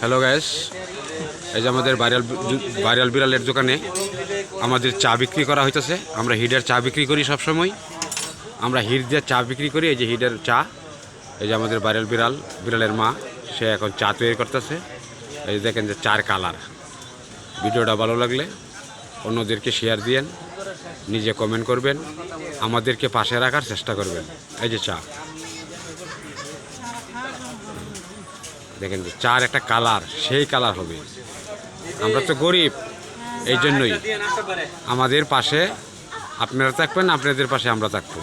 Hello gas এই যে আমাদের ভাইরাল ভাইরাল বিড়ালের দোকানে আমাদের চা বিক্রি করা হইতেছে। আমরা হিডের চা বিক্রি করি সবসময়। আমরা হিট দিয়ে চা বিক্রি করি, এই যে হিডের চা। এই যে আমাদের ভাইরাল বিড়াল, বিড়ালের মা, সে এখন চা তৈরি করতেছে। এই যে দেখেন যে চার কালার। ভিডিওটা ভালো লাগলে অন্যদেরকে শেয়ার দিয়েন, নিজে কমেন্ট করবেন, আমাদেরকে পাশে রাখার চেষ্টা করবেন। এই যে চা। দেখেন যে চার একটা কালার, সেই কালার হবে। আমরা তো গরিব এই জন্যই আমাদের পাশে আপনারা থাকবেন, আপনাদের পাশে আমরা থাকব।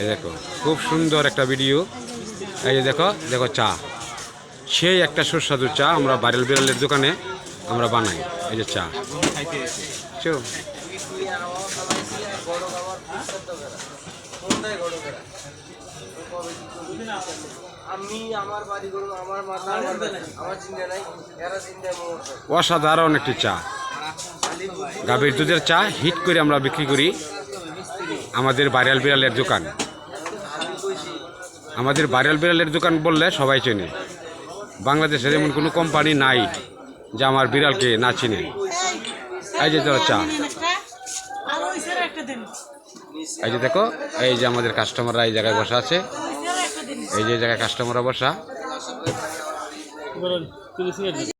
এই দেখো, খুব সুন্দর একটা ভিডিও। এই যে দেখো দেখো চা। সেই একটা সুস্বাদু চা আমরা বারেল বিড়ালের দোকানে আমরা বানাই, এই যে চা। চো। অসাধারণ একটি চা। গাভীর দুধের চা হিট করে আমরা বিক্রি করি আমাদের বারিয়াল বিড়ালের দোকান। আমাদের বারিয়াল বিড়ালের দোকান বললে সবাই চেনে। বাংলাদেশে যেমন কোনো কোম্পানি নাই যে আমার বিড়ালকে না চিনে। এই যে ধরো চা। এই যে দেখো, এই যে আমাদের কাস্টমাররা এই জায়গায় বসা আছে। এই যে জায়গায় কাস্টমার বসা